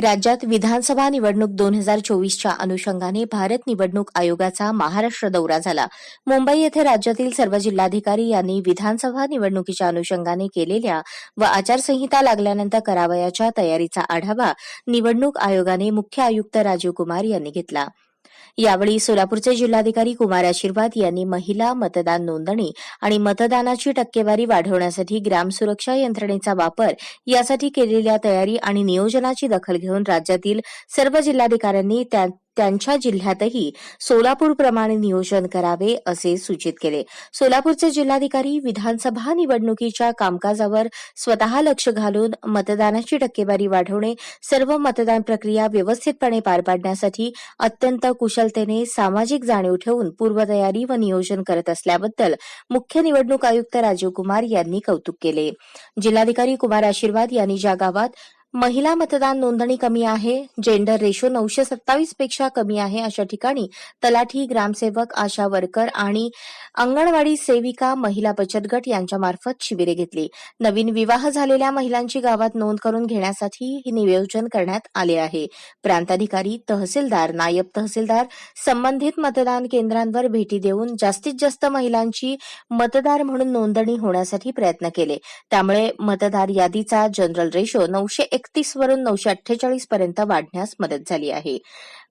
राज्यात विधानसभा निवडणूक दोन हजार चोवीसच्या अनुषंगाने भारत निवडणूक आयोगाचा महाराष्ट्र दौरा झाला. मुंबई येथे राज्यातील सर्व जिल्हाधिकारी यांनी विधानसभा निवडणुकीच्या अनुषंगाने केलेल्या व आचारसंहिता लागल्यानंतर करावयाच्या तयारीचा आढावा निवडणूक आयोगाने मुख्य आयुक्त राजीव कुमार यांनी घेतला. यावेळी सोलापूरचे जिल्हाधिकारी कुमार आशीर्वाद यांनी महिला मतदान नोंदणी आणि मतदानाची टक्केवारी वाढवण्यासाठी ग्राम सुरक्षा यंत्रणेचा वापर यासाठी केलेल्या तयारी आणि नियोजनाची दखल घेऊन राज्यातील सर्व जिल्हाधिकाऱ्यांनी त्या- त्यांच्या जिल्ह्यातही सोलापूरप्रमाणे नियोजन करावे असे सूचित केले. सोलापूरचे जिल्हाधिकारी विधानसभा निवडणुकीच्या कामकाजावर स्वतः लक्ष घालून मतदानाची टक्केवारी वाढवणे सर्व मतदान प्रक्रिया व्यवस्थितपणे पार पाडण्यासाठी अत्यंत कुशलतेने सामाजिक जाणीव ठेवून पूर्वतयारी व नियोजन करत असल्याबद्दल मुख्य निवडणूक आयुक्त राजीव कुमार यांनी कौतुक केले. जिल्हाधिकारी कुमार आशीर्वाद यांनी ज्या गावात महिला मतदान नोंदणी कमी आहे जेंडर रेशो नऊशे सत्तावीसपेक्षा कमी आहे अशा ठिकाणी तलाठी ग्रामसेवक आशा वर्कर आणि अंगणवाडी सेविका महिला बचत गट यांच्यामार्फत शिबिरे घेतली. नवीन विवाह झालेल्या महिलांची गावात नोंद करून घेण्यासाठी हे नियोजन करण्यात आले आहे. प्रांताधिकारी तहसीलदार नायब तहसीलदार संबंधित मतदान केंद्रांवर भेटी देऊन जास्तीत जास्त महिलांची मतदार म्हणून नोंदणी होण्यासाठी प्रयत्न केले. त्यामुळे मतदार यादीचा जनरल रेशो नऊशे एकतीस वरून नऊशे अठ्ठेचाळीस पर्यंत वाढण्यास मदत झाली आहे.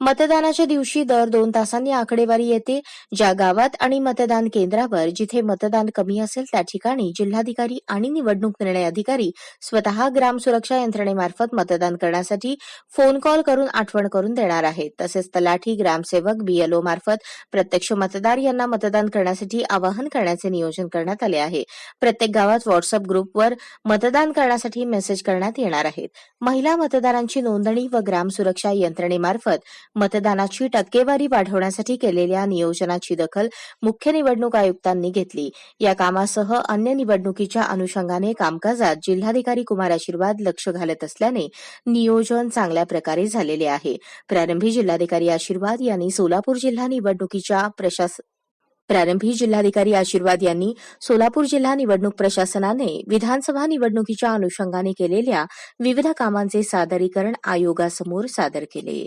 मतदानाच्या दिवशी दर दोन तासांनी आकडेवारी येते. ज्या गावात आणि मतदान केंद्रावर जिथे मतदान कमी असेल त्या ठिकाणी जिल्हाधिकारी आणि निवडणूक निर्णय अधिकारी स्वतः ग्राम सुरक्षा यंत्रणेमार्फत मतदान करण्यासाठी फोन कॉल करून आठवण करून देणार आहेत. तसेच तलाठी ग्रामसेवक बीएलओ मार्फत प्रत्यक्ष मतदार यांना मतदान करण्यासाठी आवाहन करण्याचे नियोजन करण्यात आले आहे. प्रत्येक गावात व्हॉट्सअप ग्रुपवर मतदान करण्यासाठी मेसेज करण्यात येणार आहेत. महिला मतदारांची नोंदणी व ग्राम सुरक्षा यंत्रणेमार्फत मतदानाची टक्केवारी वाढवण्यासाठी केलेल्या नियोजनाची दखल मुख्य निवडणूक आयुक्तांनी घेतली. या कामासह अन्य निवडणुकीच्या अनुषंगाने कामकाजात जिल्हाधिकारी कुमार आशीर्वाद लक्ष घालत असल्याने नियोजन चांगल्या प्रकारे झालेले आहे. प्रारंभी जिल्हाधिकारी आशीर्वाद यांनी सोलापूर जिल्हा निवडणुकीच्या प्रशास प्रारंभी जिल्हाधिकारी आशीर्वाद यांनी सोलापूर जिल्हा निवडणूक प्रशासनाने विधानसभा निवडणुकीच्या अनुषंगाने केलेल्या विविध कामांचे सादरीकरण आयोगासमोर सादर केले.